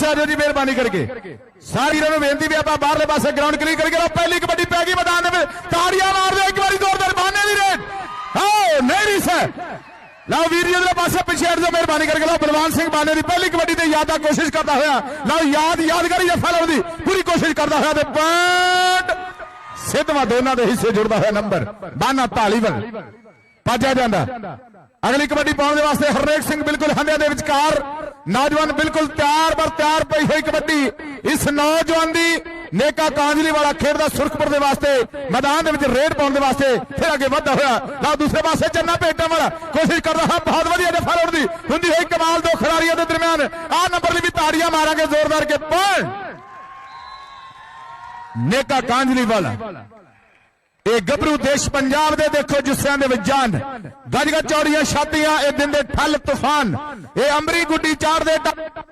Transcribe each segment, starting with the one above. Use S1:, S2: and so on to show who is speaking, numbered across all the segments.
S1: ਪਾਸੇ ਜੀ ਮਿਹਰਬਾਨੀ ਕਰਕੇ। ਸਾਰੇ ਵੀਰਾਂ ਨੂੰ ਬੇਨਤੀ ਵੀ ਆਪਾਂ ਬਾਹਰਲੇ ਪਾਸੇ ਗਰਾਊਂਡ ਕਲੀਅਰ ਕਰਕੇ ਲਓ, ਪਹਿਲੀ ਕਬੱਡੀ ਪੈ ਗਈ ਮੈਦਾਨ ਦੇ ਵਿੱਚ। ਤਾੜੀਆਂ ਮਾਰ ਦਿਓ ਇੱਕ ਵਾਰੀ ਜ਼ੋਰਦਾਰ ਬਾਨੇ ਦੀ ਰੇਡ। ਹਾਂ ਨਹੀਂ ਸਰ ਲਓ ਵੀਰ ਜੀ ਦੇ ਪਾਸੇ ਪਿੱਛੇ ਹਟ ਜਾਓ, ਮਿਹਰਬਾਨੀ ਕਰਕੇ। ਲਓ, ਬਲਵਾਨ ਸਿੰਘ ਬਾਨੇ ਦੀ ਪਹਿਲੀ ਕਬੱਡੀ ਤੇ ਯਾਦ ਕੋਸ਼ਿਸ਼ ਕਰਦਾ ਹੋਇਆ। ਲਓ, ਯਾਦ, ਯਾਦਗਾਰੀ ਜਫਾ ਲਾਉਣ ਦੀ ਪੂਰੀ ਕੋਸ਼ਿਸ਼ ਕਰਦਾ ਹੋਇਆ ਤੇ ਪੁਆਇੰਟ। ਸਿੱਧਵਾ ਦੋਨਾਂ ਦੇ ਹਿੱਸੇ ਜੁੜਦਾ ਹੋਇਆ ਨੰਬਰ। ਬਾਨਾ ਢਾਲੀਵਲ ਪਾਜਿਆ ਜਾਂਦਾ। ਅਗਲੀ ਕਬੱਡੀ ਪਾਉਣ ਦੇ ਵਾਸਤੇ ਹਰਨੇਕ ਸਿੰਘ ਬਿਲਕੁਲ ਹੰਦਿਆਂ ਦੇ ਵਿਚਕਾਰ ਨੌਜਵਾਨ ਬਿਲਕੁਲ ਤਿਆਰ ਬਰ ਤਿਆਰ ਪਈ ਹੋਈ ਕਬੱਡੀ। ਇਸ ਨੌਜਵਾਨ ਦੀ ਨੇਕਾ ਕਾਂਜਲੀ ਵਾਲਾ ਖੇਡਦਾ ਸੁਰਖਪੁਰ ਦੇ ਵਾਸਤੇ, ਮੈਦਾਨ ਦੇ ਵਿੱਚ ਰੇਡ ਪਾਉਣ ਦੇ ਵਾਸਤੇ ਫਿਰ ਅੱਗੇ ਵਧਦਾ ਹੋਇਆ। ਨਾ ਦੂਸਰੇ ਪਾਸੇ ਚੰਨਾ ਭੇਟਾਂ ਵਾਲਾ, ਕੋਸ਼ਿਸ਼ ਕਰਦਾ ਹਾਂ ਬਹੁਤ ਵਧੀਆ ਜਫਾ ਲਾਉਣ ਦੀ। ਹੁੰਦੀ ਹੋਈ ਕਮਾਲ ਦੋ ਖਿਡਾਰੀਆਂ ਦੇ ਦਰਮਿਆਨ। ਆਹ ਨੰਬਰ ਲਈ ਵੀ ਤਾੜੀਆਂ ਮਾਰਾਂਗੇ ਜ਼ੋਰਦਾਰ ਕੇ ਪਰ ਨੇਕਾ ਕਾਂਜਲੀ ਵਾਲਾ। ਇਹ ਗੱਭਰੂ ਦੇਸ਼ ਪੰਜਾਬ ਦੇ ਦੇਖੋ, ਜੁੱਸਿਆਂ ਦੇ ਵਿੱਚ ਜਾਨ। ਗੱਜ ਚੌੜੀਆਂ ਛਾਤੀਆਂ, ਇਹ ਦਿੰਦੇ ਠੱਲ ਤੂਫਾਨ। ਇਹ ਅੰਬਰੀ ਗੁੱਡੀ ਚਾੜਦੇ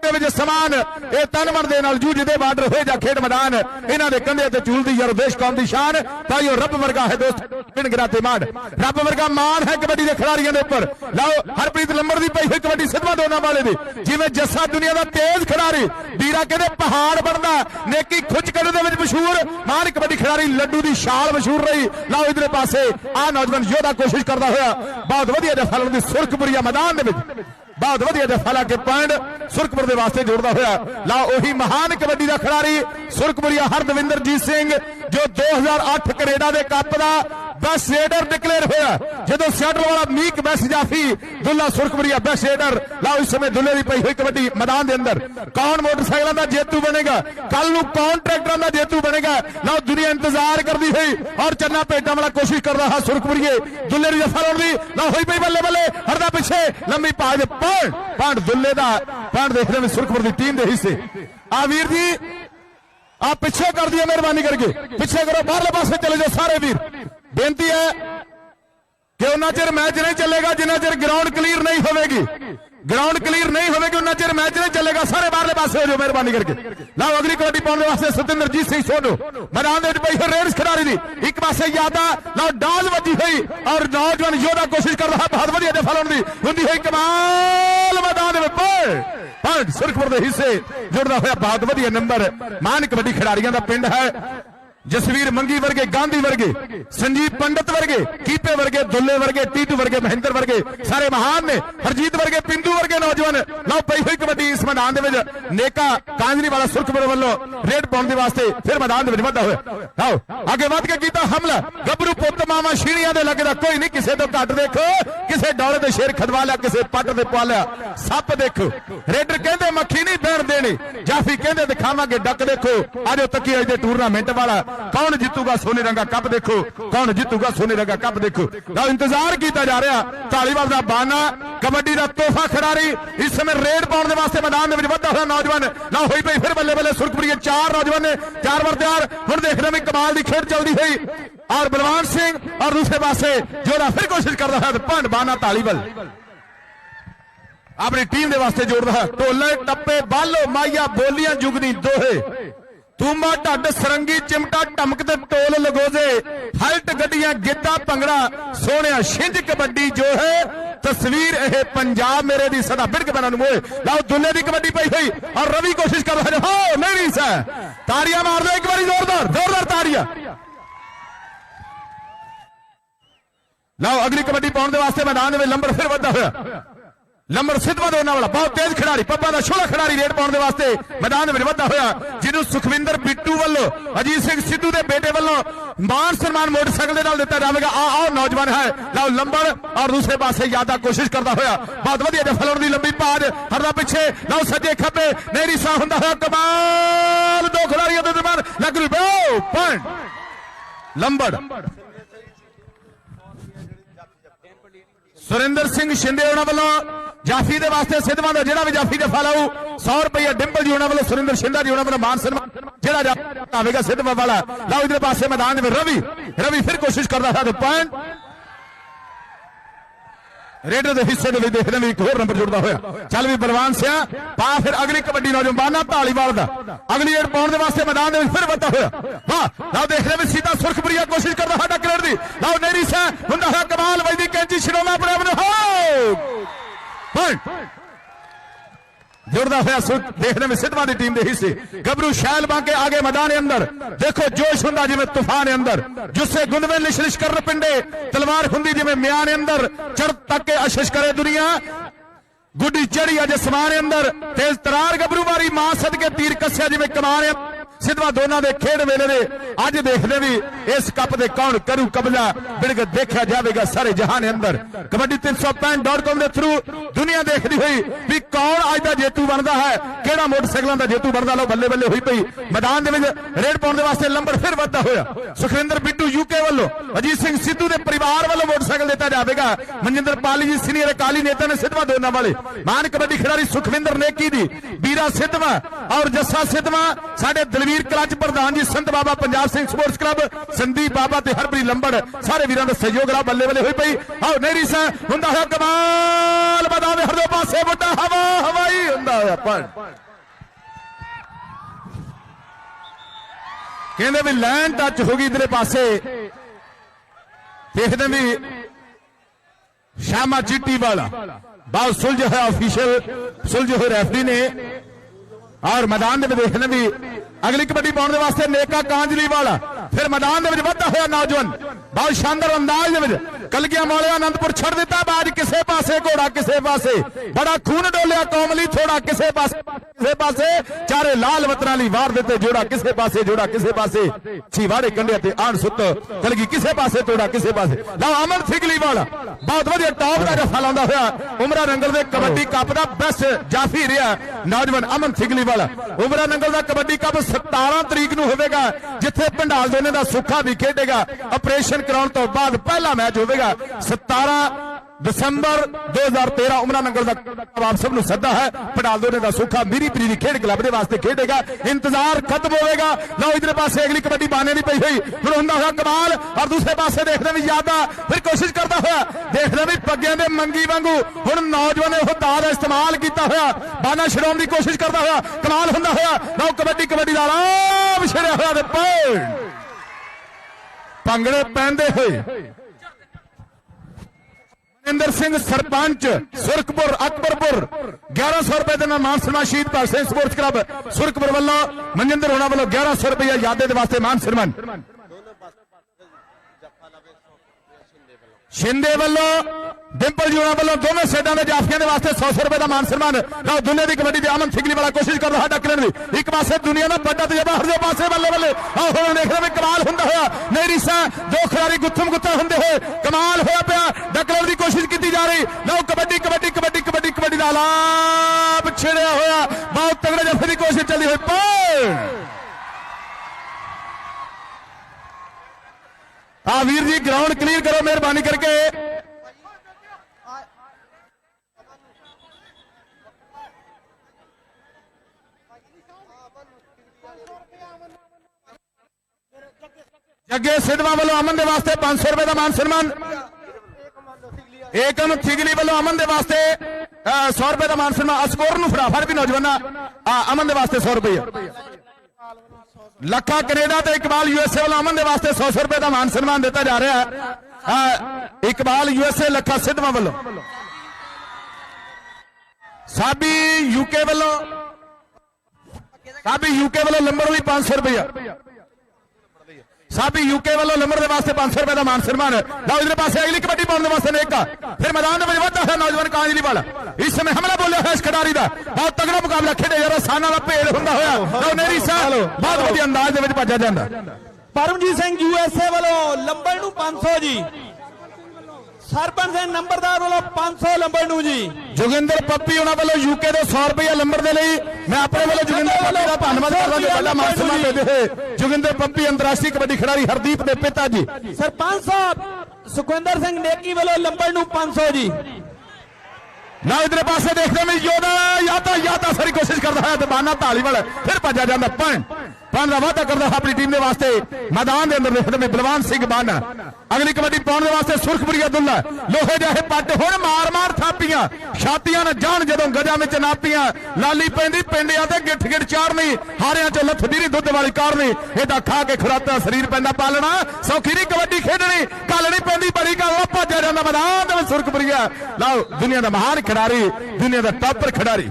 S1: ਦੇ ਵਿੱਚ ਸਮਾਨ। ਇਹ ਤਨ ਦੇ ਨਾਲ ਜੂਝਦੇ ਬਾਰਡਰ ਹੋਏ ਜਾ ਖੇਡ ਮੈਦਾਨ। ਇਹਨਾਂ ਦੇ ਕੰਧੇ ਤੇ ਝੂਲਦੀ ਯਾਰ ਦੇਸ਼ ਕੌਮ ਦੀ ਸ਼ਾਨ। ਤਾਂ ਇਹ ਰੱਬ ਵਰਗਾ ਹੈ ਦੋਸਤ ਬਿਨ ਗਰਾਤੇ ਮਾਣ ਰੱਬ ਵਰਗਾ ਮਾਣ ਹੈ ਕਬੱਡੀ ਦੇ ਖਿਡਾਰੀਆਂ ਦੇ ਉੱਪਰ। ਲਓ, ਹਰਪ੍ਰੀਤ ਲੰਬਰ ਦੀ ਪਈ ਹੋਈ ਕਬੱਡੀ ਸਿੱਧਵਾ ਦੋਨਾਂ ਵਾਲੇ ਦੀ। ਜਿਵੇਂ ਜੱਸਾ ਦੁਨੀਆ ਦਾ ਤੇਜ਼ ਖਿਡਾਰੀ, ਵੀਰਾ ਕਹਿੰਦੇ ਪਹਾੜ ਬਣਦਾ? ਨੇਕੀ ਖੁੱਚ ਕਰਨ ਦੇ ਵਿੱਚ ਮਸ਼ਹੂਰ ਮਾਨ ਕਬੱਡੀ ਖਿਡਾਰੀ ਲੱਡੂ ਦੀ ਛਾਲ ਮਸ਼ਹੂਰ ਰਹੀ। ਲਓ ਇਧਰੇ ਪਾਸੇ ਆ ਨੌਜਵਾਨ ਯੋਧਾ ਕੋਸ਼ਿਸ਼ ਕਰਦਾ ਹੋਇਆ। ਬਹੁਤ ਵਧੀਆ ਜਫਾ ਲਾਉਣ ਸੁਰਖਪੁਰੀਆ ਮੈਦਾਨ ਦੇ ਵਿੱਚ। ਬਹੁਤ ਵਧੀਆ ਜਫਾ ਲਾ ਕੇ ਪੁਆਇੰਟ ਸੁਰਖਪੁਰ ਦੇ ਵਾਸਤੇ ਜੋੜਦਾ ਹੋਇਆ। ਲਾ ਉਹੀ ਮਹਾਨ ਕਬੱਡੀ ਦਾ ਖਿਡਾਰੀ ਸੁਰਖਪੁਰੀਆ ਹਰਦਵਿੰਦਰਜੀਤ ਸਿੰਘ, ਜੋ 2008 ਕੈਨੇਡਾ ਦੇ ਕੱਪ ਦਾ ਬੈਸਟ ਰੇਡਰ ਡਿਕਲੇਅਰ ਹੋਇਆ। ਜਦੋਂ ਸਿਆਟਲ ਵਾਲਾ ਮੀਕ ਬੈਸ ਜਾਫੀ ਦੁੱਲਾ ਸੁਰਖਪੁਰੀਆ ਬੈਸਟ ਰੇਡਰ ਲਾਓ ਇਸ ਸਮੇਂ ਦੁੱਲੇ ਦੀ ਪਈ ਹੋਈ ਕਬੱਡੀ ਮੈਦਾਨ ਦੇ ਅੰਦਰ। ਕੌਣ ਮੋਟਰਸਾਈਕਲਾਂ ਦਾ ਜੇਤੂ ਬਣੇਗਾ? ਕੱਲ ਨੂੰ ਕੌਣ ਟਰੈਕਟਰਾਂ ਦਾ ਜੇਤੂ ਬਣੇਗਾ? ਲਓ ਦੁਨੀਆ ਇੰਤਜ਼ਾਰ ਕਰਦੀ ਹੋਈ ਔਰ ਚੰਨਾ ਭੇਟਾਂ ਵਾਲਾ ਕੋਸ਼ਿਸ਼ ਕਰਦਾ ਹੈ ਸੁਰਖਪੁਰੀਏ। ਦੁੱਲੇ ਦੀ ਜਫਾ ਲਾਉਣ ਦੀ। ਲਓ ਹੋਈ ਪਈ ਬੱਲੇ ਬੱਲੇ। ਹਰਦਾ ਪਿੱਛੇ, ਲੰਮੀ ਭਾਜ ਪੌਂਡ ਪੌਂਡ ਦੁੱਲੇ ਦਾ। ਪੌਂਡ ਦੇਖਦੇ ਨੇ ਸੁਰਖਪੁਰ ਦੀ ਟੀਮ ਦੇ ਹਿੱਸੇ। ਆ ਵੀਰ ਜੀ, ਆ ਪਿੱਛੇ ਕਰ ਦਿਓ ਮਿਹਰਬਾਨੀ ਕਰਕੇ। ਪਿੱਛੇ ਕਰੋ, ਬਾਹਰਲੇ ਪਾਸੇ ਚਲੇ ਜਾਓ ਸਾਰੇ ਵੀਰ। ਬੇਨਤੀ ਹੈ ਕਿ ਉਹਨਾਂ ਚਿਰ ਮੈਚ ਨਹੀਂ ਚੱਲੇਗਾ, ਜਿੰਨਾ ਚਿਰ ਗਰਾਊਂਡ ਕਲੀਅਰ ਨਹੀਂ ਹੋਵੇਗੀ। ਗਰਾਊਂਡ ਕਲੀਅਰ ਨਹੀਂ ਹੋਵੇਗੀ, ਉਹਨਾਂ ਚਿਰ ਮੈਚ ਨਹੀਂ ਚੱਲੇਗਾ। ਸਾਰੇ ਬਾਹਰਲੇ ਪਾਸੇ ਹੋ ਜਾਓ ਮਿਹਰਬਾਨੀ ਕਰਕੇ। ਲਓ, ਅਗਲੀ ਕਬੱਡੀ ਪਾਉਣ ਦੇ ਵਾਸਤੇ ਸਤਿੰਦਰਜੀਤ ਸਿੰਘ ਸੋਨੂ ਮੈਦਾਨ ਦੇ ਵਿੱਚ ਪਈ ਹੈ ਰੇਡਸ ਖਿਡਾਰੀ ਦੀ ਇੱਕ ਪਾਸੇ ਯਾਦਾ, ਲਓ, ਡਾਲ ਵੱਜੀ ਹੋਈ ਔਰ ਨੌਜਵਾਨ ਯੋਧਾ ਕੋਸ਼ਿਸ਼ ਕਰਦਾ ਹੈ ਬਹੁਤ ਵਧੀਆ ਜਫਾ ਲਾਉਣ ਦੀ। ਹੁੰਦੀ ਹੋਈ ਕਮਾਲ ਮੈਦਾਨ ਦੇ ਵਿੱਚ ਪਰ ਸੁਰਖਪੁਰ ਦੇ ਹਿੱਸੇ ਜੁੜਦਾ ਹੋਇਆ ਬਹੁਤ ਵਧੀਆ ਨੰਬਰ ਮਾਨ ਕਬੱਡੀ ਖਿਡਾਰੀਆਂ ਦਾ ਪਿੰਡ ਹੈ। ਜਸਵੀਰ ਮੰਗੀ ਵਰਗੇ, ਗਾਂਧੀ ਵਰਗੇ, ਸੰਜੀਵ ਪੰਡਤ ਵਰਗੇ, ਕੀਪੇ ਵਰਗੇ, ਦੁੱਲੇ ਵਰਗੇ, ਟੀਟੂ ਵਰਗੇ, ਮਹਿੰਦਰ ਵਰਗੇ, ਸਾਰੇ ਮਹਾਨ ਨੇ। ਹਰਜੀਤ ਵਰਗੇ, ਪਿੰਦੂ ਵਰਗੇ ਨੌਜਵਾਨ। ਲਓ ਪਈ ਹੋਈ ਕਬੱਡੀ ਇਸ ਮੈਦਾਨ ਦੇ ਵਿੱਚ। ਨੇਕਾ ਕਾਂਜਰੀ ਵਾਲਾ ਸੁਰਖਪੁਰ ਵੱਲੋਂ ਰੇਡ ਪਾਉਣ ਦੇ ਵਾਸਤੇ ਫਿਰ ਮੈਦਾਨ ਦੇ ਵਿੱਚ ਵੱਧਾ ਹੋਇਆ। ਆਓ ਅੱਗੇ ਵੱਧ ਕੇ ਕੀਤਾ ਹਮਲਾ। ਗੱਭਰੂ ਪੁੱਤ ਮਾਮਾ ਸ਼ੀਣੀਆਂ ਦੇ ਲੱਗੇ ਦਾ ਕੋਈ ਨਹੀਂ। ਕਿਸੇ ਤੋਂ ਘੱਟ ਦੇਖੋ, ਕਿਸੇ ਡੌਲੇ ਤੇ ਸ਼ੇਰ ਖਦਵਾ ਲਿਆ, ਕਿਸੇ ਪੱਟ ਤੇ ਪਾ ਲਿਆ। ਸੱਪ ਦੇਖੋ, ਰੇਡਰ ਕਹਿੰਦੇ ਮੱਖੀ ਨਹੀਂ ਬਹਿਣ ਦੇਣੀ ਜਾਫੀ ਕਹਿੰਦੇ ਦਿਖਾਵਾਂਗੇ, ਡੱਕ ਦੇਖੋ। ਆਜੋ ਤੱਕੀ ਅੱਜ ਦੇ ਟੂਰਨਾਮੈਂਟ ਵਾਲਾ। ਕੌਣ ਜਿੱਤੂਗਾ ਸੋਨੇ ਰੰਗਾ ਕੱਪ ਦੇਖੋ, ਕੌਣ ਜਿੱਤੂਗਾ ਸੋਨੇ ਰੰਗਾ ਕੱਪ ਦੇਖੋ। ਲਓ, ਇੰਤਜ਼ਾਰ ਕੀਤਾ ਜਾ ਰਿਹਾ ਢਾਲੀਵਾਲ ਦਾ ਬਾਨਾ, ਕਬੱਡੀ ਦਾ ਤੋਹਫਾ ਖਿਡਾਰੀ, ਇਸ ਸਮੇਂ ਰੇਡ ਪਾਉਣ ਦੇ ਵਾਸਤੇ ਮੈਦਾਨ ਦੇ ਵਿੱਚ ਵੱਧਾ ਹੋਇਆ ਨੌਜਵਾਨ ਨਾ ਹੋਈ ਪਈ ਫਿਰ ਬੱਲੇ ਬੱਲੇ ਸੁਰਖਪੁਰੀਏ, ਚਾਰ ਨੌਜਵਾਨ ਨੇ, ਚਾਰ ਵਾਰ ਤਿਆਰ, ਹੁਣ ਦੇਖਦੇ ਵੀ ਕਮਾਲ ਦੀ ਖੇਡ ਚੱਲਦੀ ਹੋਈ। ਔਰ ਬਲਵਾਨ ਸਿੰਘ ਔਰ ਦੂਸਰੇ ਪਾਸੇ ਜੋੜਾ ਫਿਰ ਕੋਸ਼ਿਸ਼ ਕਰਦਾ ਹੈ, ਭੰਡ ਬਾਨਾ ਢਾਲੀਵਾਲ ਆਪਣੀ ਟੀਮ ਦੇ ਵਾਸਤੇ ਜੋੜਦਾ ਹੈ, ਢੋਲੇ, ਟੱਪੇ, ਬਾਲੋ, ਮਾਈਆ, ਬੋਲੀਆਂ, ਜੁਗਨੀ, ਦੋਹੇ। ਤੂੰਬਾ ਢੱਡ, ਸਰੰਗੀ, ਚਿਮਟਾ ਟਮਕ ਤੇ ਢੋਲ ਲਗੋਜੇ। ਹਲਟ ਗੱਡੀਆਂ, ਗਿੱਧਾ, ਭੰਗੜਾ, ਸੋਹਣਿਆ, ਛਿੰਝ ਕਬੱਡੀ ਜੋ ਹੈ, ਤਸਵੀਰ ਇਹ ਪੰਜਾਬ ਮੇਰੇ ਦੀ ਸਦਾ ਬਿੜਕ ਬਣਾ ਨੂੰ ਮੋਏ ਲਓ ਦੁੱਲੇ ਦੀ ਕਬੱਡੀ ਪਈ ਹੋਈ ਔਰ ਰਵੀ ਕੋਸ਼ਿਸ਼ ਕਰ ਰਿਹਾ ਹੋ, ਨਹੀਂ ਨਹੀਂ ਸਰ ਤਾੜੀਆਂ ਮਾਰ ਦਿਓ ਇੱਕ ਵਾਰੀ ਜ਼ੋਰਦਾਰ ਜ਼ੋਰਦਾਰ ਤਾੜੀਆਂ। ਲਓ, ਅਗਲੀ ਕਬੱਡੀ ਪਾਉਣ ਦੇ ਵਾਸਤੇ ਮੈਦਾਨ ਦੇ ਵਿੱਚ ਲੰਬਰ ਫਿਰ ਵੱਧਾ ਹੋਇਆ। ਲੰਬਰ ਸਿੱਧਵਾ ਦੋਨਾਂ ਵਾਲਾ, ਬਹੁਤ ਤੇਜ਼ ਖਿਡਾਰੀ, ਪੱਪਾ ਦਾ ਛੋਲਾ ਖਿਡਾਰੀ ਰੇਡ ਪਾਉਣ ਦੇ ਵਾਸਤੇ ਮੈਦਾਨ ਦੇ ਵਿੱਚ ਵੱਧਾ ਹੋਇਆ, ਜਿਹਨੂੰ ਸੁਖਵਿੰਦਰ ਬਿੱਟੂ ਵੱਲੋਂ, ਅਜੀਤ ਸਿੰਘ ਸਿੱਧੂ ਦੇ ਬੇਟੇ ਵੱਲੋਂ ਮਾਨ ਸਨਮਾਨ ਮੋਟਰਸਾਈਕਲ ਦੇ ਨਾਲ ਦਿੱਤਾ ਜਾਵੇਗਾ। ਆ ਆਓ ਨੌਜਵਾਨ ਹੈ। ਲਓ ਲੰਬਰ ਔਰ ਦੂਸਰੇ ਪਾਸੇ ਯਾਦਾ ਕੋਸ਼ਿਸ਼ ਕਰਦਾ ਹੋਇਆ, ਬਹੁਤ ਵਧੀਆ ਜਫਾ ਦੀ ਲੰਬੀ ਪਾਜ, ਹਰਦਾ ਪਿੱਛੇ, ਲਓ, ਸੱਜੇ ਖੱਬੇ, ਨੇਰੀ ਸਾਹ ਹੁੰਦਾ ਹੋਇਆ, ਕਮਾਲ, ਦੋ ਖਿਡਾਰੀਆਂ ਦੇ ਦਰਮਿਆਨ ਲੱਗ ਰਹੀ ਬੋ ਪੁਆਇੰਟ ਲੰਬੜ। ਸੁਰਿੰਦਰ ਸਿੰਘ ਸ਼ਿੰਦੇ ਉਹਨਾਂ ਵੱਲੋਂ ਜਾਫੀ ਦੇ ਵਾਸਤੇ ਸਿੱਧਵਾਂ ਦਾ ਜਿਹੜਾ ਵੀ ਜਾਫੀ ਜਫਾ ਲਾਊ 100 ਰੁਪਏ ਡਿੰਪਲ ਜੀ ਉਹਨਾਂ ਵੱਲੋਂ ਸੁਰਿੰਦਰ ਸ਼ਿੰਦਾ ਜੀ ਉਹਨਾਂ ਵੱਲੋਂ ਮਾਨ ਸਨਮਾਨ ਜਿਹੜਾ ਜਾਫਾ ਆਵੇਗਾ ਸਿੱਧਵਾਂ ਵਾਲਾ ਲਓ ਇਧਰ ਪਾਸੇ ਮੈਦਾਨ ਦੇ ਵਿੱਚ ਰਵੀ ਰਵੀ ਫਿਰ ਕੋਸ਼ਿਸ਼ ਕਰਦਾ ਹੈ ਤੇ ਪੁਆਇੰਟ ਰੇਡਰ ਦੇ ਹਿੱਸੇ ਦੇ ਵਿੱਚ ਦੇਖਦੇ ਵੀ ਇੱਕ ਹੋਰ ਨੰਬਰ ਜੁੜਦਾ ਹੋਇਆ ਚੱਲ ਵੀ ਬਲਵਾਨ ਸਿਆ ਪਾ ਫਿਰ ਅਗਲੀ ਕਬੱਡੀ ਨੌਜਵਾਨਾਂ ਢਾਲੀਵਾਲ ਦਾ ਅਗਲੀ ਏਡ ਪਾਉਣ ਦੇ ਵਾਸਤੇ ਮੈਦਾਨ ਦੇ ਵਿੱਚ ਫਿਰ ਵੱਧਾ ਹੋਇਆ ਵਾਹ ਲਓ ਦੇਖਦੇ ਵੀ ਸੀਤਾ ਸੁਰਖਪੁਰੀਆ ਕੋਸ਼ਿਸ਼ ਕਰਦਾ ਸਾਡਾ ਕਲਰ ਦੀ ਲਓ ਨੇਰੀ ਸਾ ਹੁੰਦਾ ਹੈ ਕਮਾਲ ਵਜਦੀ ਕੈਂਚੀ ਛਡਾਉਣਾ ਆਪਣੇ ਆਪ ਨੂੰ ਹੋ ਪੁਆਇੰਟ जुड़ता हुआ सुर देखने में सिद्धवा की टीम ਦੇ ਹਿੱਸੇ ਗੱਭਰੂ ਸ਼ੈਲ ਬਾਂਕੇ ਆਗੇ ਮੈਦਾਨ ਦੇ ਅੰਦਰ ਦੇਖੋ ਜੋਸ਼ ਹੁੰਦਾ ਜਿਵੇਂ ਤੂਫਾਨ ਦੇ ਅੰਦਰ ਜਿਸੇ ਗੁੰਦਵੇਂ ਲਿਸ਼ਲਿਸ਼ ਕਰਨ ਪਿੰਡੇ ਤਲਵਾਰ ਹੁੰਦੀ ਜਿਵੇਂ ਮਿਆਂ ਦੇ ਅੰਦਰ ਚੜ ਤੱਕ ਕੇ ਅਸ਼ਿਸ਼ ਕਰੇ ਦੁਨੀਆ ਗੁੱਡੀ ਚੜੀ ਅੱਜ ਸਮਾਨ ਦੇ ਅੰਦਰ ਤੇਜ਼ ਤਰਾਰ ਗੱਭਰੂ ਵਾਰੀ ਮਾਂ ਸਦਕੇ ਤੀਰ ਕੱਸਿਆ ਜਿਵੇਂ ਕਮਾਨ ਦੇ ਸਿੱਧਵਾ ਦੋਨਾਂ ਦੇ ਖੇਡ ਵੇਲੇ ਦੇ ਅੱਜ ਦੇਖਦੇ ਵੀ ਇਸ ਕੱਪ ਦੇ ਕੌਣ ਕਰੂ ਕਬਜ਼ਾ। ਬਿਲਕ ਦੇਖਿਆ ਜਾਵੇਗਾ ਸਾਰੇ ਜਹਾਨ ਅੰਦਰ। ਕਬੱਡੀ 365.com ਦੇ ਥਰੂ ਦੁਨੀਆ ਦੇਖਦੀ ਹੋਈ ਵੀ ਕੌਣ ਅੱਜ ਦਾ ਜੇਤੂ ਬਣਦਾ ਹੈ, ਕਿਹੜਾ ਮੋਟਰਸਾਈਕਲਾਂ ਦਾ ਜੇਤੂ ਬਣਦਾ ਲੋ ਬੱਲੇ ਬੱਲੇ ਹੋਈ ਪਈ। ਮੈਦਾਨ ਦੇ ਵਿੱਚ ਰੇਡ ਪਾਉਣ ਦੇ ਵਾਸਤੇ ਲੰਬਰ ਫਿਰ ਵੱਧਦਾ ਹੋਇਆ। ਸੁਖਵਿੰਦਰ ਬਿੱਟੂ ਯੂਕੇ ਵੱਲੋਂ, ਅਜੀਤ ਸਿੰਘ ਸਿੱਧੂ ਦੇ ਪਰਿਵਾਰ ਵੱਲੋਂ ਮੋਟਰਸਾਈਕਲ ਦਿੱਤਾ ਜਾਵੇਗਾ। ਮਨਜਿੰਦਰ ਪਾਲੀ ਜੀ ਸੀਨੀਅਰ ਅਕਾਲੀ ਨੇਤਾ ਨੇ ਸਿੱਧਵਾ ਦੋਨਾਂ ਵਾਲੇ। ਮਾਨ ਕਬੱਡੀ ਖਿਡਾਰੀ ਸੁਖਵਿੰਦਰ ਨੇਕੀ ਦੀ, ਵੀਰਾ ਸਿੱਧਵਾ ਔਰ ਜੱਸਾ ਸਿੱਧਵਾ, ਸਾਡੇ ਦਲਵੀਰ ਕਲੱਚ ਪ੍ਰਧਾਨ ਜੀ, ਸੰਤ ਬਾਬਾ ਪੰਜਾਬ ਸਿੰਘ ਸਪੋਰਟਸ ਕਲੱਬ, ਸੰਦੀਪ ਬਾਬਾ ਤੇ ਹਰਪ੍ਰੀਤ ਲੰਬੜ, ਸਾਰੇ ਵੀਰਾਂ ਦਾ ਸਹਿਯੋਗ ਨਾਲ ਬੱਲੇ ਬੱਲੇ ਹੋਈ ਪਈ। ਆਓ, ਨੇਰੀ ਸਾ, ਹੁੰਦਾ ਹੋਇਆ ਕਮਾਲ ਬਦਾਵੇ ਹਰ ਪਾਸੇ, ਵੱਡਾ ਹਵਾ, ਹਵਾਈ, ਹੁੰਦਾ ਹੋਇਆ ਪਰ ਕਹਿੰਦੇ ਵੀ ਲਾਈਨ ਟੱਚ ਹੋ ਗਈ ਇਧਰੇ ਪਾਸੇ। ਦੇਖਦੇ ਵੀ ਸ਼ਾਮਾ ਚਿੱਟੀ ਵਾਲਾ। ਬਾਲ ਸੁਲਝ ਹੋਇਆ ਅਫੀਸ਼ੀਅਲ ਸੁਲਝ ਹੋਏ ਰੈਫਰੀ ਨੇ। ਔਰ ਮੈਦਾਨ ਦੇ ਵਿੱਚ ਦੇਖਦੇ ਵੀ ਅਗਲੀ ਕਬੱਡੀ ਪਾਉਣ ਦੇ ਵਾਸਤੇ ਨੇਕਾ ਕਾਂਜਲੀ ਵਾਲਾ ਫਿਰ ਮੈਦਾਨ ਦੇ ਵਿੱਚ ਵੱਧਦਾ ਹੋਇਆ ਨੌਜਵਾਨ ਬਹੁਤ ਸ਼ਾਨਦਾਰ ਅੰਦਾਜ਼ ਦੇ ਵਿੱਚ ਕਲਗੀਆਂ ਵਾਲਿਆ ਆਨੰਦਪੁਰ ਛੱਡ ਦਿੱਤਾ। ਬਾਜ ਕਿਸੇ ਪਾਸੇ, ਘੋੜਾ ਕਿਸੇ ਪਾਸੇ। ਬੜਾ ਖੂਨ ਡੋਲਿਆ ਕੌਮ ਲਈ, ਥੋੜਾ ਕਿਸੇ ਪਾਸੇ ਕਿਸੇ ਪਾਸੇ। ਚਾਰੇ ਲਾਲ ਵਤਨਾਂ ਲਈ ਵਾਰ ਦਿੱਤੇ, ਜੋੜਾ ਕਿਸੇ ਪਾਸੇ, ਜੋੜਾ ਕਿਸੇ ਪਾਸੇ। ਛੀਵਾੜੇ ਕੰਡਿਆਂ ਤੇ ਆਣ ਸੁੱਤ, ਕਲਗੀ ਕਿਸੇ ਪਾਸੇ, ਤੋੜਾ ਕਿਸੇ ਪਾਸੇ। ਲਓ, ਅਮਨ ਫਿਗਲੀ ਵਾਲਾ ਬਹੁਤ ਵਧੀਆ ਟੌਪ ਦਾ ਜਫਾ ਲਾਉਂਦਾ ਹੋਇਆ। ਉਮਰਾ ਨੰਗਲ ਦੇ ਕਬੱਡੀ ਕੱਪ ਦਾ ਬੈਸਟ ਜਾਫੀ ਰਿਹਾ। ਨੌਜਵਾਨ ਅਮਨ ਫਿਗਲੀ ਵਾਲਾ ਉਮਰਾ ਨੰਗਲ ਦਾ ਕਬੱਡੀ ਕੱਪ 17 ਤਰੀਕ ਨੂੰ ਹੋਵੇਗਾ, ਜਿੱਥੇ ਭੰਡਾਲ ਦੋਨੇ ਦਾ ਸੁੱਖਾ ਵੀ ਖੇਡੇਗਾ। ਆਪਰੇਸ਼ਨ ਕਰਾਉਣ ਤੋਂ ਬਾਅਦ ਪਹਿਲਾ ਮੈਚ ਹੋਵੇਗਾ 17 ਦਸੰਬਰ 2013 ਉਮਰਾ ਨੰਗਲ ਦਾ ਆਪ ਸਭ ਨੂੰ ਸੱਦਾ ਹੈ। ਭੰਡਾਲ ਦੋਨੇ ਦਾ ਸੁੱਖਾ ਮੀਰੀ ਪੀਰੀ ਦੀ ਖੇਡ ਕਲੱਬ ਦੇ ਵਾਸਤੇ ਖੇਡੇਗਾ। ਇੰਤਜ਼ਾਰ ਖਤਮ ਹੋਵੇਗਾ। ਲਓ ਇਧਰ ਪਾਸੇ ਅਗਲੀ ਕਬੱਡੀ ਬਾਨੇ ਨਹੀਂ ਪਈ ਹੋਈ। ਹੁਣ ਹੁੰਦਾ ਹੋਇਆ ਕਮਾਲ। ਔਰ ਦੂਸਰੇ ਪਾਸੇ ਦੇਖਦੇ ਵੀ ਯਾਦਾ। ਫਿਰ ਕੋਸ਼ਿਸ਼ ਕਰਦਾ ਹੋਇਆ। ਦੇਖਦੇ ਵੀ ਪੱਗਿਆਂ ਦੇ ਮੰਗੀ ਵਾਂਗੂ ਹੁਣ ਨੌਜਵਾਨ ਨੇ ਉਹ ਦਾ ਦਾ ਇਸਤੇਮਾਲ ਕੀਤਾ ਹੋਇਆ। ਬਾਨਾ ਛਡਾਉਣ ਦੀ ਕੋਸ਼ਿਸ਼ ਕਰਦਾ ਹੋਇਆ। ਕਮਾਲ ਹੁੰਦਾ ਹੋਇਆ। ਲਓ ਕਬੱਡੀ ਕਬੱਡੀ ਦਾ ਆਰਾਮ ਛੜਿਆ ਹੋਇਆ ਤੇ ਪੌੜ ਭੰਗੜੇ ਪੈਂਦੇ ਹੋਏ। ਮਨਿੰਦਰ ਸਿੰਘ ਸਰਪੰਚ, ਸੁਰਖਪੁਰ, ਅਕਬਰਪੁਰ 1100 ਰੁਪਏ ਦੇ ਨਾਲ ਮਾਨ ਸਨਮਾਨ ਸ਼ਹੀਦ ਭਗਤ ਸਿੰਘ ਸਪੋਰਟਸ ਕਲੱਬ ਸੁਰਖਪੁਰ ਵੱਲੋਂ ਮਨਜਿੰਦਰ ਹੋਣਾ ਵੱਲੋਂ 1100 ਰੁਪਏ ਯਾਦੇ ਦੇ ਵਾਸਤੇ ਮਾਨ ਸਨਮਾਨ। ਸ਼ਿੰਦੇ ਵੱਲੋਂ, ਡਿੰਪਲ ਜੂਣਾ ਵੱਲੋਂ ਦੋਵੇਂ ਸਾਈਡਾਂ ਦੇ ਜਾਫੀਆਂ ਦੇ ਵਾਸਤੇ 100 ਰੁਪਏ ਦਾ ਮਾਨ ਸਨਮਾਨ। ਲਓ, ਦੁਨੀਆ ਦੀ ਕਬੱਡੀ ਦੇ ਅਮਨ ਸਿਗਲੀ ਵਾਲਾ ਕੋਸ਼ਿਸ਼ ਕਰਦਾ ਹੈ ਡੱਕਣ ਦੀ ਇੱਕ ਪਾਸੇ ਦੁਨੀਆ ਦਾ ਵੱਡਾ ਤਜਰਬਾ, ਹਰ ਪਾਸੇ ਬੱਲੇ ਬੱਲੇ। ਆਹ ਹੁਣ ਦੇਖਦੇ ਵੀ ਕਮਾਲ ਹੁੰਦਾ ਹੋਇਆ। ਨੇਰੀ ਸਾ, ਦੋ ਖਿਡਾਰੀ ਗੁੱਥਮ ਗੁੱਥਾ ਹੁੰਦੇ ਹੋਏ ਕਮਾਲ ਹੋਇਆ ਪਿਆ। ਡੱਕਣ ਦੀ ਕੋਸ਼ਿਸ਼ ਕੀਤੀ ਜਾ ਰਹੀ। ਲਓ, ਕਬੱਡੀ ਕਬੱਡੀ ਕਬੱਡੀ ਕਬੱਡੀ ਕਬੱਡੀ ਦਾ ਲਾਭ ਛਿੜਿਆ ਹੋਇਆ। ਬਹੁਤ ਤਗੜੇ ਜਫੇ ਦੀ ਕੋਸ਼ਿਸ਼ ਚੱਲੀ ਹੋਈ। ਪਰ ਆ ਵੀਰ ਜੀ ਗਰਾਊਂਡ ਕਲੀਅਰ ਕਰੋ ਮਿਹਰਬਾਨੀ ਕਰਕੇ। ਜੱਗੇ ਸਿੱਧਵਾ ਵੱਲੋਂ ਅਮਨ ਦੇ ਵਾਸਤੇ 500 ਰੁਪਏ ਦਾ ਮਾਨ ਸਨਮਾਨ। ਏਕਮ ਥਿਗਲੀ ਵੱਲੋਂ ਅਮਨ ਦੇ ਵਾਸਤੇ ਅਹ, 100 ਰੁਪਏ ਦਾ ਮਾਨ ਸਨਮਾਨ। ਅਸਕੋਰ ਨੂੰ ਫੜਾ ਫੜ ਵੀ ਨੌਜਵਾਨਾ ਆ ਅਮਨ ਦੇ ਵਾਸਤੇ 100 ਰੁਪਏ। ਲੱਖਾ ਕੈਨੇਡਾ ਤੇ ਇਕਬਾਲ ਯੂਐਸਏ ਵੱਲੋਂ ਅਮਨ ਦੇ ਵਾਸਤੇ 100 100 ਰੁਪਏ ਦਾ ਮਾਨ ਸਨਮਾਨ ਦਿੱਤਾ ਜਾ ਰਿਹਾ ਹੈ। ਅਹ, ਇਕਬਾਲ ਯੂਐਸਏ ਲੱਖਾ ਸਿੱਧਵਾਂ ਵੱਲੋਂ। ਸਾਬੀ ਯੂਕੇ ਵੱਲੋਂ ਸਾਬੀ ਯੂਕੇ ਵੱਲੋਂ ਲੰਬਰ ਲਈ 500 ਰੁਪਏ ਸਾਬੀ ਯੂਕੇ ਵੱਲੋਂ ਲੰਬਰ ਦੇ ਵਾਸਤੇ 500 ਰੁਪਏ ਦਾ ਮਾਨ ਸਨਮਾਨ। ਲਓ ਇਧਰ ਪਾਸੇ ਅਗਲੀ ਕਬੱਡੀ ਪਾਉਣ ਦੇ ਵਾਸਤੇ ਨੇਕਾ ਫਿਰ ਮੈਦਾਨ ਦੇ ਵਿੱਚ ਵੱਧਦਾ ਹੈ ਨੌਜਵਾਨ ਕਾਂਜਲੀ ਵਾਲਾ ਇਸ ਸਮੇਂ ਹਮਲਾ ਬੋਲਿਆ ਹੋਇਆ ਇਸ ਖਿਡਾਰੀ ਦਾ। ਬਹੁਤ ਤਗੜਾ ਮੁਕਾਬਲਾ ਖੇਡਿਆ ਯਾਰ ਸਾਨਾਂ ਦਾ ਭੇੜ ਹੁੰਦਾ ਹੋਇਆ। ਲਓ ਨੇਰੀ ਸਾਹਿਬ ਬਹੁਤ ਵਧੀਆ ਅੰਦਾਜ਼ ਦੇ ਵਿੱਚ ਭੱਜਿਆ ਜਾਂਦਾ।
S2: ਪਰਮਜੀਤ ਸਿੰਘ ਯੂਐਸਏ ਵੱਲੋਂ ਲੰਬੜ ਨੂੰ 500 ਜੀ। ਸਰਪੰਚ ਸਿੰਘ ਨੰਬਰਦਾਰ ਵੱਲੋਂ 500 ਲੰਬੜ ਨੂੰ ਜੀ।
S1: ਜੋਗਿੰਦਰ ਪੱਪੀ ਉਹਨਾਂ ਵੱਲੋਂ ਯੂਕੇ ਦੇ 100 ਰੁਪਏ ਲੰਬਰ ਦੇ ਲਈ। ਮੈਂ ਆਪਣੇ ਵੱਲੋਂ ਜੋਗਿੰਦਰ ਪੱਪੀ ਦਾ ਧੰਨਵਾਦ ਕਰਦਾ ਜੋ ਵੱਡਾ ਮਾਨ ਸਨਮਾਨ ਦੇਦੇ ਹੋਏ ਜੋਗਿੰਦਰ ਪੱਪੀ ਅੰਤਰਰਾਸ਼ਟਰੀ ਕਬੱਡੀ ਖਿਡਾਰੀ ਹਰਦੀਪ ਦੇ ਪਿਤਾ ਜੀ।
S2: ਸਰਪੰਚ ਸਾਹਿਬ ਸੁਖਵਿੰਦਰ ਸਿੰਘ ਨੇਕੀ ਵੱਲੋਂ ਲੰਬੜ ਨੂੰ 500 ਜੀ।
S1: ਨਾ ਇਧਰੇ ਪਾਸੇ ਦੇਖਦੇ ਮੈਂ ਯੋਦਾ ਯਾਦਾ ਯਾਦਾ ਸਾਰੀ ਕੋਸ਼ਿਸ਼ ਕਰਦਾ ਹੈ ਤੇ ਬਾਨਾ ਢਾਲੀਵਾਲ ਫਿਰ ਭੱਜਿਆ ਜਾਂਦਾ ਪਣ ਪਣ ਦਾ ਵਾਅਦਾ ਕਰਦਾ ਆਪਣੀ ਟੀਮ ਦੇ ਵਾਸਤੇ। ਮੈਦਾਨ ਦੇ ਅੰਦਰ ਦੇਖਦੇ ਮੈਂ ਬਲਵਾਨ ਸਿੰਘ ਬਾਨਾ ਅਗਲੀ ਕਬੱਡੀ ਪਾਉਣ ਦੇ ਵਾਸਤੇ ਸੁਰਖਪੁਰੀ ਅਬਦੁੱਲਾ ਲੋਹੇ ਜਿਹੇ ਪੱਟ ਹੁਣ ਮਾਰ ਮਾਰ ਥਾਪੀਆਂ। ਛਾਤੀਆਂ ਨਾ ਜਾਣ ਜਦੋਂ ਗਜਾਂ ਵਿੱਚ ਨਾਪੀਆਂ। ਲਾਲੀ ਪੈਂਦੀ, ਪਿੰਡਿਆਂ ਤੇ ਗਿੱਠ ਗਿੱਠ ਚਾੜਨੀ। ਹਾਰਿਆਂ ਚੋਂ ਲੱਥਦੀ ਨਹੀਂ ਦੁੱਧ ਵਾਲੀ ਕਾਰਨੀ। ਇਹਦਾ ਖਾ ਕੇ ਖੁਰਾਤਾ, ਸਰੀਰ ਪੈਂਦਾ ਪਾਲਣਾ। ਸੌਖੀ ਨਹੀਂ ਕਬੱਡੀ ਖੇਡਣੀ। ਕੱਲ ਨਹੀਂ ਪੈਂਦੀ, ਬੜੀ ਗੱਲ ਭੱਜਿਆ ਜਾਂਦਾ ਮੈਦਾਨ। ਦੇ ਵਿੱਚ ਸੁਰਖਪੁਰੀਆ ਲਓ ਦੁਨੀਆ ਦਾ ਮਹਾਨ ਖਿਡਾਰੀ ਦੁਨੀਆ ਦਾ ਟਾਪਰ ਖਿਡਾਰੀ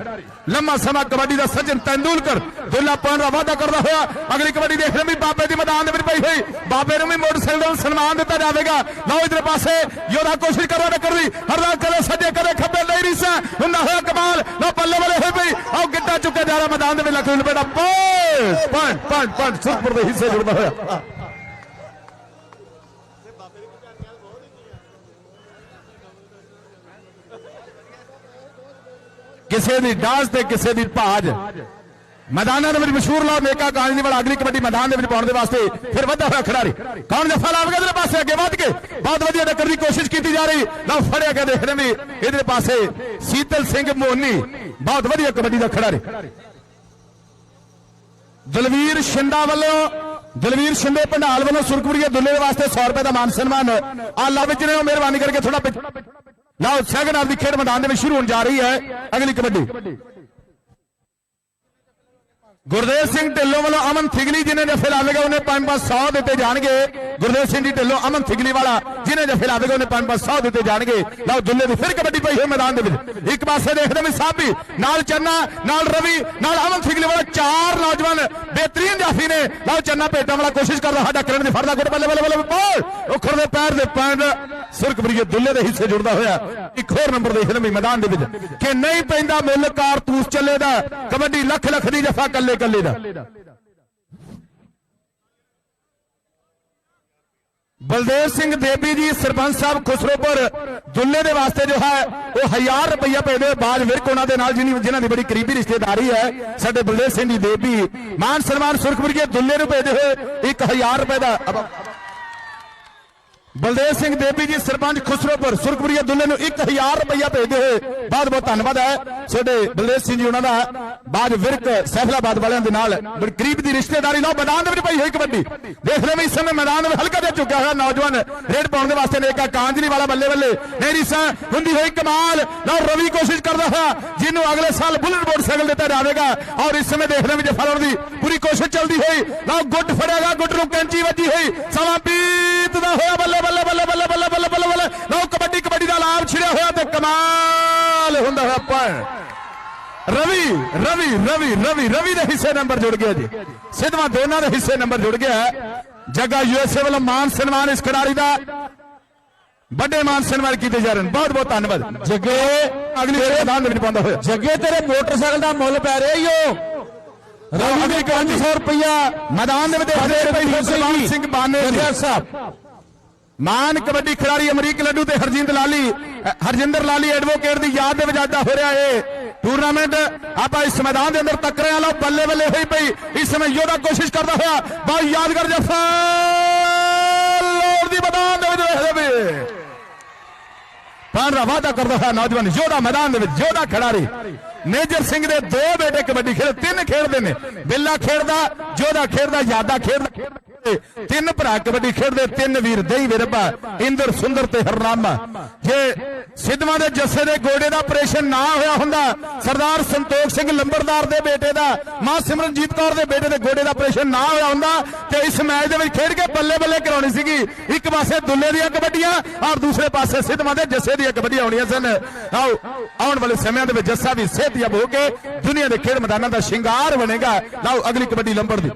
S1: ਲੰਮਾ ਸਮਾਂ ਕਬੱਡੀ ਦਾ ਸਚਿਨ ਤੈਂਦੂਲਕਰ ਦੁੱਲਾ ਪਾਉਣ ਦਾ ਵਾਅਦਾ ਕਰਦਾ ਹੋਇਆ ਅਗਲੀ ਕਬੱਡੀ ਦੇਖ ਰਹੇ ਵੀ ਬਾਬੇ ਦੀ ਮੈਦਾਨ ਦੇ ਵਿੱਚ ਪਈ ਹੋਈ ਬਾਬੇ ਨੂੰ ਵੀ ਮੋਟਰਸਾਈਕਲ ਦਾ ਸਨਮਾਨ ਦਿੱਤਾ ਜਾਵੇਗਾ ਲਓ ਇਧਰ ਪਾਸੇ ਯੋਧਾ ਕੋਸ਼ਿਸ਼ ਕਰੋ ਨਾ ਕਰਦੀ ਹਰਦਾ ਕਦੇ ਸੱਜੇ ਕਦੇ ਖੱਬੇ ਨਹੀਂ ਰੀਸਾ ਹੁੰਦਾ ਹੋਇਆ ਕਮਾਲ ਲਓ ਬੱਲੇ ਬੱਲੇ ਹੋਈ ਪਈ ਆਓ ਗਿੱਟਾ ਚੁੱਕਿਆ ਜਾ ਰਿਹਾ ਮੈਦਾਨ ਦੇ ਵਿੱਚ ਲੱਖ ਰੁਪਏ ਦਾ point point point point Surpur ਦੇ ਹਿੱਸੇ ਜੁੜਦਾ ਹੋਇਆ ਕਿਸੇ ਦੀ ਡਾਂਸ ਤੇ ਕਿਸੇ ਦੀ ਭਾਜ। ਮੈਦਾਨਾਂ ਦੇ ਵਿੱਚ ਮਸ਼ਹੂਰ ਲਾ ਮੇਕਾ ਕਾਂਜ ਦੀ ਵਾਲਾ ਅਗਲੀ ਕਬੱਡੀ ਮੈਦਾਨ ਦੇ ਵਿੱਚ ਪਾਉਣ ਦੇ ਵਾਸਤੇ ਫਿਰ ਵੱਧਾ ਹੋਇਆ ਖਿਡਾਰੀ। ਕੌਣ ਜਫਾ ਲਾਵੇਗਾ ਇਧਰ ਪਾਸੇ ਅੱਗੇ ਵੱਧ ਕੇ? ਬਹੁਤ ਵਧੀਆ ਟੱਕਰ ਦੀ ਕੋਸ਼ਿਸ਼ ਕੀਤੀ ਜਾ ਰਹੀ। ਲਓ ਫੜਿਆ ਕੇ ਦੇਖ ਵੀ ਇਧਰ ਪਾਸੇ ਸੀਤਲ ਸਿੰਘ ਮੋਹਨੀ, ਬਹੁਤ ਵਧੀਆ ਕਬੱਡੀ ਦਾ ਖਿਡਾਰੀ। ਦਲਵੀਰ ਸ਼ਿੰਦਾ ਵੱਲੋਂ, ਦਲਵੀਰ ਸ਼ਿੰਦੇ ਪੰਡਾਲ ਵੱਲੋਂ ਸੁਰਖਪੁਰੀਏ ਦੁੱਲੇ ਦੇ ਵਾਸਤੇ 100 ਰੁਪਏ ਦਾ ਮਾਨ ਸਨਮਾਨ। ਆ ਲਾ ਵਿੱਚ ਨੇ ਉਹ ਮਿਹਰਬਾਨੀ ਕਰਕੇ ਥੋੜਾ लाओ सैगनाल की खेल मैदान में शुरू होने जा रही है अगली कबड्डी ਗੁਰਦੇਵ ਸਿੰਘ ਢਿੱਲੋਂ ਵੱਲੋਂ ਅਮਨ ਥਿਗਲੀ ਜਿਹਨੇ ਜਫੇ ਲਾਵੇਗਾ ਉਹਨੇ 5-500 ਦਿੱਤੇ ਜਾਣਗੇ। ਗੁਰਦੇਵ ਸਿੰਘ ਜੀ ਢਿੱਲੋਂ, ਅਮਨ ਥਿਗਲੀ ਵਾਲਾ ਜਿਹਨੇ ਜਫੇ ਲਾਵੇਗਾ ਉਹਨੇ 5-500 ਦਿੱਤੇ ਜਾਣਗੇ। ਲਓ ਦੁੱਲੇ ਦੀ ਫਿਰ ਕਬੱਡੀ ਪਈ ਹੋਈ ਮੈਦਾਨ ਦੇ ਵਿੱਚ। ਇੱਕ ਪਾਸੇ ਦੇਖਦੇ ਵੀ ਸਾਬੀ ਨਾਲ ਚੰਨਾ, ਨਾਲ ਰਵੀ, ਨਾਲ ਅਮਨ ਥਿਗਲੀ ਵਾਲਾ ਚਾਰ ਨੌਜਵਾਨ ਬਿਹਤਰੀਨ ਜਾਫੀ ਨੇ। ਲਓ, ਚੰਨਾ ਭੇਟਾਂ ਵਾਲਾ ਕੋਸ਼ਿਸ਼ ਕਰਦਾ, ਸਾਡਾ ਕਰਨ ਦੀ ਫੜਦਾ, ਗੁੱਟ ਬੱਲੇ ਬੱਲੇ ਬੱਲੇ ਬੋਲ ਉਖੜ ਦੇ ਪੈਰ ਦੇ ਪੈਂਡ। ਸੁਰਖਪੁਰੀਏ ਦੁੱਲੇ ਦੇ ਹਿੱਸੇ ਜੁੜਦਾ ਹੋਇਆ। ਇੱਕ ਹੋਰ ਨੰਬਰ ਦੇਖਦੇ ਵੀ ਮੈਦਾਨ ਦੇ ਵਿੱਚ। ਕਿ ਨਹੀਂ ਪੈਂਦਾ ਮੁੱਲ, ਕਾਰਤੂਸ ਚੱਲੇ ਦਾ ਕਬੱਡੀ ਲੱਖ ਲੱਖ ਦੀ ਜਫਾ ਕੱਲੇ ਕੱਲੇ ਦਾ। ਬਲਦੇਵ ਸਿੰਘ ਦੇਵੀ ਜੀ, ਸਰਪੰਚ ਸਾਹਿਬ ਖੁਸਰੋਪੁਰ ਦੁੱਲੇ ਦੇ ਵਾਸਤੇ ਜੋ ਹੈ, ਉਹ 1000 ਰੁਪਇਆ ਭੇਜਦੇ ਬਾਜ ਵਿਰਕ ਉਹਨਾਂ ਦੇ ਨਾਲ ਜਿਹਨੀ ਜਿਨ੍ਹਾਂ ਦੀ ਬੜੀ ਕਰੀਬੀ ਰਿਸ਼ਤੇਦਾਰੀ ਹੈ, ਸਾਡੇ ਬਲਦੇਵ ਸਿੰਘ ਦੀ ਦੇਵੀ। ਮਾਨ ਸਨਮਾਨ ਸੁਰਖਪੁਰੀਏ ਦੁੱਲੇ ਨੂੰ ਭੇਜਦੇ ਹੋਏ 1000 ਰੁਪਏ ਦਾ। ਬਲਦੇਵ ਸਿੰਘ ਦੇਵੀ ਜੀ, ਸਰਪੰਚ ਖੁਸਰੋਪੁਰ, ਸੁਰਖਪੁਰੀਆ ਦੁੱਲੇ ਨੂੰ 1000 ਰੁਪਇਆ ਭੇਜਦੇ ਹੋਏ ਬਹੁਤ ਬਹੁਤ ਧੰਨਵਾਦ ਹੈ। ਸਾਡੇ ਬਲਦੇਵ ਸਿੰਘ ਜੀ ਉਹਨਾਂ ਦਾ ਬਾਜ ਵਿਰਕ ਸੈਫਲਾਬਾਦ ਵਾਲਿਆਂ ਦੇ ਨਾਲ, ਬੜੀ ਕਰੀਬ ਦੀ ਰਿਸ਼ਤੇਦਾਰੀ ਨਾਲ ਮੈਦਾਨ ਦੇ ਵਿੱਚ ਪਈ ਹੋਈ ਕਬੱਡੀ। ਦੇਖ ਰਹੇ ਵੀ ਇਸ ਸਮੇਂ ਮੈਦਾਨ ਵਿੱਚ ਹਲਕਾ ਜਿਹਾ ਚੁੱਕਿਆ ਹੋਇਆ ਨੌਜਵਾਨ, ਰੇਡ ਪਾਉਣ ਦੇ ਵਾਸਤੇ ਨੇ ਕਾਂਜਲੀ ਵਾਲਾ ਬੱਲੇ ਬੱਲੇ, ਮੇਰੀ ਹੁੰਦੀ ਹੋਈ ਕਮਾਲ। ਲਓ, ਰਵੀ ਕੋਸ਼ਿਸ਼ ਕਰਦਾ ਹੋਇਆ, ਜਿਹਨੂੰ ਅਗਲੇ ਸਾਲ ਬੁਲਟ ਮੋਟਰਸਾਈਕਲ ਦਿੱਤਾ ਜਾਵੇਗਾ। ਔਰ ਇਸ ਸਮੇਂ ਦੇਖ ਰਹੇ ਵੀ ਜਫਰ ਦੀ ਪੂਰੀ ਕੋਸ਼ਿਸ਼ ਚੱਲਦੀ ਹੋਈ, ਲਓ, ਗੁੱਟ ਫੜਿਆਗਾ ਗੁੱਟ ਨੂੰ ਕੈਂਚੀ ਵੱਜੀ ਹੋਈ, ਸਮਾਂ ਬੀਤਦਾ ਹੋਇਆ ਬੱਲੇ ਬੱਲੇ ਬੱਲੇ ਬੱਲੇ ਬੱਲੇ ਬੱਲੇ ਬੱਲੇ ਬੱਲੇ ਲਓ ਕਬੱਡੀ ਕਬੱਡੀ ਦਾ ਲਾਭ ਛਿੜਿਆ ਹੋਇਆ ਤੇ ਕਮਾਲ ਹੁੰਦਾ ਹੋਇਆ ਪਰ ਰਵੀ ਰਵੀ ਰਵੀ ਰਵੀ ਰਵੀ ਦੇ ਹਿੱਸੇ ਨੰਬਰ ਜੁੜ ਗਿਆ ਜੀ। ਸਿੱਧਵਾਂ ਦੋਨਾਂ ਦੇ ਹਿੱਸੇ ਨੰਬਰ ਜੁੜ ਗਿਆ ਹੈ। ਜੱਗਾ ਯੂਐਸਏ ਵੱਲੋਂ ਮਾਨ ਸਨਮਾਨ ਇਸ ਖਿਡਾਰੀ ਦਾ। ਵੱਡੇ ਮਾਨ ਸਨਮਾਨ ਕੀਤੇ ਜਾ ਰਹੇ ਨੇ। ਬਹੁਤ ਬਹੁਤ ਧੰਨਵਾਦ। ਜੱਗੇ ਅਗਲੀ ਮੈਦਾਨ ਦੇ ਵਿੱਚ ਪਾਉਂਦਾ ਹੋਇਆ।
S2: ਜੱਗੇ ਤੇਰੇ ਮੋਟਰਸਾਈਕਲ ਦਾ ਮੁੱਲ ਪੈ ਰਿਹਾ ਈ ਓ।
S1: ਰਵੀ ਦੇ 500 ਰੁਪਇਆ ਮੈਦਾਨ ਦੇ ਵਿੱਚ ਦੇਖਦੇ ਰਹੇ ਭਾਈ ਸਰਦਾਰ ਸਿੰਘ ਬਾਨੇ
S2: ਜੱਗੇ ਸਾਹਿਬ।
S1: ਮਾਨ ਕਬੱਡੀ ਖਿਡਾਰੀ ਅਮਰੀਕ ਲੱਡੂ ਤੇ ਹਰਜਿੰਦ ਲਾਲੀ ਅ, ਹਰਜਿੰਦਰ ਲਾਲੀ ਐਡਵੋਕੇਟ ਦੀ ਯਾਦ ਦੇ ਵਿੱਚ ਅੱਜ ਦਾ ਹੋ ਰਿਹਾ ਏ ਟੂਰਨਾਮੈਂਟ ਆਪਾਂ ਇਸ ਮੈਦਾਨ ਦੇ ਅੰਦਰ ਤੱਕਰੇ ਵਾਲਾ ਬੱਲੇ ਬੱਲੇ ਹੋਈ ਪਈ ਇਸ ਸਮੇਂ ਯੋਧਾ ਕੋਸ਼ਿਸ਼ ਕਰਦਾ ਹੋਇਆ ਬਹੁਤ ਯਾਦਗਾਰ ਜਫਾ ਲੋੜ ਦੀ ਮੈਦਾਨ ਦੇ ਵਿੱਚ ਵੇਖਦੇ ਵੀ ਪਾਣ ਦਾ ਵਾਅਦਾ ਕਰਦਾ ਹੋਇਆ ਨੌਜਵਾਨ ਯੋਧਾ ਮੈਦਾਨ ਦੇ ਵਿੱਚ ਯੋਧਾ ਖਿਡਾਰੀ ਮੇਜਰ ਸਿੰਘ ਦੇ ਦੋ ਬੇਟੇ ਕਬੱਡੀ ਖੇਡ ਤਿੰਨ ਖੇਡਦੇ ਨੇ ਬਿੱਲਾ ਖੇਡਦਾ ਯੋਧਾ ਖੇਡਦਾ ਯਾਦਾ ਖੇਡਦਾ ਖੇਡਦੇ। ਤਿੰਨ ਭਰਾ ਕਬੱਡੀ ਖੇਡਦੇ, ਤਿੰਨ ਵੀਰ ਦਈ ਵਿਰਬਾ ਇੰਦਰ, ਸੁੰਦਰ ਤੇ ਹਰਨਾਮਾ। ਜੇ ਸਿੱਧਵਾਂ ਦੇ ਜੱਸੇ ਦੇ ਗੋਡੇ ਦਾ ਆਪਰੇਸ਼ਨ ਨਾ ਹੋਇਆ ਹੁੰਦਾ, ਸਰਦਾਰ ਸੰਤੋਖ ਸਿੰਘ ਲੰਬਰਦਾਰ ਦੇ ਬੇਟੇ ਦਾ, ਮਾਂ ਸਿਮਰਨਜੀਤ ਕੌਰ ਦੇ ਬੇਟੇ ਦੇ ਗੋਡੇ ਦਾ ਆਪਰੇਸ਼ਨ ਨਾ ਹੋਇਆ ਹੁੰਦਾ, ਤੇ ਇਸ ਮੈਚ ਦੇ ਵਿੱਚ ਖੇਡ ਕੇ ਬੱਲੇ ਬੱਲੇ ਕਰਾਉਣੀ ਸੀਗੀ। ਇੱਕ ਪਾਸੇ ਦੁੱਲੇ ਦੀਆਂ ਕਬੱਡੀਆਂ, ਔਰ ਦੂਸਰੇ ਪਾਸੇ ਸਿੱਧਵਾਂ ਦੇ ਜੱਸੇ ਦੀਆਂ ਕਬੱਡੀਆਂ ਹੋਣੀਆਂ ਸਨ। ਆਓ, ਆਉਣ ਵਾਲੇ ਸਮਿਆਂ ਦੇ ਵਿੱਚ ਜੱਸਾ ਵੀ ਸਿਹਤਯਾਬ ਹੋ ਕੇ ਦੁਨੀਆ ਦੇ ਖੇਡ ਮੈਦਾਨਾਂ ਦਾ ਸ਼ਿੰਗਾਰ ਬਣੇਗਾ। ਲਓ ਅਗਲੀ ਕਬੱਡੀ ਲੰਬੜ ਦੀ।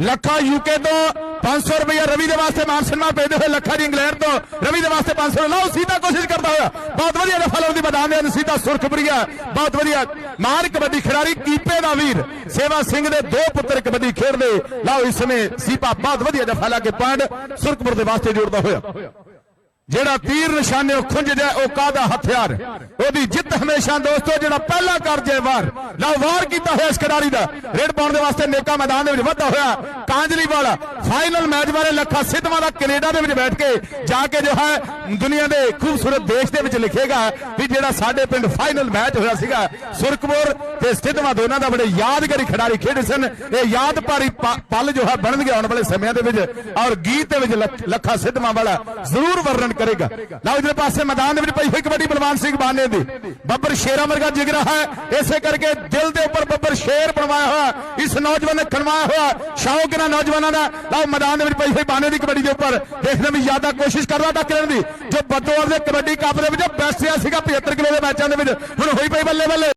S1: ਲੱਖਾ ਯੂਕੇ ਤੋਂ 500 ਰੁਪਇਆ ਰਵੀ ਦੇ ਵਾਸਤੇ ਮਾਨ ਸਨਮਾਨ ਭੇਜਦੇ ਹੋਏ ਲੱਖਾ ਜੀ ਇੰਗਲੈਂਡ ਤੋਂ ਰਵੀ ਦੇ ਵਾਸਤੇ 500 ਲਾਓ, ਸੀਤਾ ਕੋਸ਼ਿਸ਼ ਕਰਦਾ ਹੋਇਆ। ਬਹੁਤ ਵਧੀਆ ਰਫਾ ਲਾਉਣ ਦੀ ਮੈਦਾਨ ਦੇ ਸੀਤਾ ਸੁਰਖਪੁਰੀਆ। ਬਹੁਤ ਵਧੀਆ। ਮਾਨ ਕਬੱਡੀ ਖਿਡਾਰੀ ਕੀਪੇ ਦਾ ਵੀਰ। ਸੇਵਾ ਸਿੰਘ ਦੇ ਦੋ ਪੁੱਤਰ ਕਬੱਡੀ ਖੇਡਦੇ। ਲਾਓ, ਇਸ ਸਮੇਂ ਸੀਪਾ ਬਹੁਤ ਵਧੀਆ ਦਫਾ ਲਾ ਕੇ ਪੁਆਇੰਟ ਸੁਰਖਪੁਰ ਦੇ ਵਾਸਤੇ ਜੋੜਦਾ ਹੋਇਆ। ਜਿਹੜਾ ਤੀਰ ਨਿਸ਼ਾਨੇ ਉਹ ਖੁੰਝ ਜਾਏ ਉਹ ਕਾਦਾ ਹਥਿਆਰ? ਉਹਦੀ ਜਿੱਤ ਹਮੇਸ਼ਾ ਦੋਸਤੋ, ਜਿਹੜਾ ਪਹਿਲਾ ਕਰ ਜਾਏ ਵਾਰ। ਲਓ, ਵਾਰ ਕੀਤਾ ਹੋਇਆ ਇਸ ਖਿਡਾਰੀ ਦਾ। ਰੇਡ ਪਾਉਣ ਦੇ ਵਾਸਤੇ ਨੇਕਾ ਮੈਦਾਨ ਦੇ ਵਿੱਚ ਵਾਧਾ ਹੋਇਆ ਕਾਂਜਲੀ ਵਾਲਾ ਫਾਈਨਲ ਮੈਚ ਬਾਰੇ ਲੱਖਾ ਸਿੱਧਵਾਂ ਦਾ ਕੈਨੇਡਾ ਦੇ ਵਿੱਚ ਬੈਠ ਕੇ ਜਾ ਕੇ ਜੋ ਹੈ, ਦੁਨੀਆ ਦੇ ਖੂਬਸੂਰਤ ਦੇਸ਼ ਦੇ ਵਿੱਚ ਲਿਖੇਗਾ ਵੀ ਜਿਹੜਾ ਸਾਡੇ ਪਿੰਡ ਫਾਈਨਲ ਮੈਚ ਹੋਇਆ ਸੀਗਾ ਸੁਰਕਪੁਰ ਤੇ ਸਿੱਧਵਾਂ ਦੋਨਾਂ ਦਾ ਬੜੇ ਯਾਦਗਾਰੀ ਖਿਡਾਰੀ ਖੇਡੇ ਸਨ। ਇਹ ਯਾਦ ਭਾਰੀ ਪਲ ਜੋ ਹੈ ਬਣਨਗੇ ਆਉਣ ਵਾਲੇ ਸਮਿਆਂ ਦੇ ਵਿੱਚ ਔਰ ਗੀਤ ਦੇ ਵਿੱਚ ਲੱਖ- ਲੱਖਾ ਸਿੱਧਵਾਂ ਵਾਲਾ ਜ਼ਰੂਰ ਵਰਣਨ ਕਰੇਗਾ। ਲਓ ਇਧਰ ਪਾਸੇ ਮੈਦਾਨ ਦੇ ਵਿੱਚ ਪਈ ਹੋਈ ਕਬੱਡੀ ਬਲਵਾਨ ਸਿੰਘ ਬਾਨੇ ਦੀ। ਬੱਬਰ ਸ਼ੇਰਾ ਵਰਗਾ ਜਿਗਰਾ ਹੈ। ਇਸੇ ਕਰਕੇ ਦਿਲ ਦੇ ਉੱਪਰ ਬੱਬਰ ਸ਼ੇਰ ਬਣਵਾਇਆ ਹੋਇਆ। ਇਸ ਨੌਜਵਾਨ ਨੇ ਖਣਵਾਇਆ ਹੋਇਆ। ਸ਼ੌਕ ਇਹਨਾਂ ਨੌਜਵਾਨਾਂ ਦਾ। ਲਓ ਮੈਦਾਨ ਦੇ ਵਿੱਚ ਪਈ ਹੋਈ ਬਾਨੇ ਦੀ ਕਬੱਡੀ ਦੇ ਉੱਪਰ। ਦੇਖਦੇ ਵੀ ਜ਼ਿਆਦਾ ਕੋਸ਼ਿਸ਼ ਕਰਦਾ ਤਾਂ ਕਰਨ ਦੀ। ਜੋ ਬਦੋਰ ਦੇ ਕਬੱਡੀ ਕੱਪ ਦੇ ਵਿੱਚ ਬੈਸਟ ਰਿਹਾ ਸੀਗਾ 75 ਕਿਲੋ ਦੇ ਮੈਚਾਂ ਦੇ ਵਿੱਚ। ਹੁਣ ਹੋਈ ਪਈ ਬੱਲੇ ਬੱਲੇ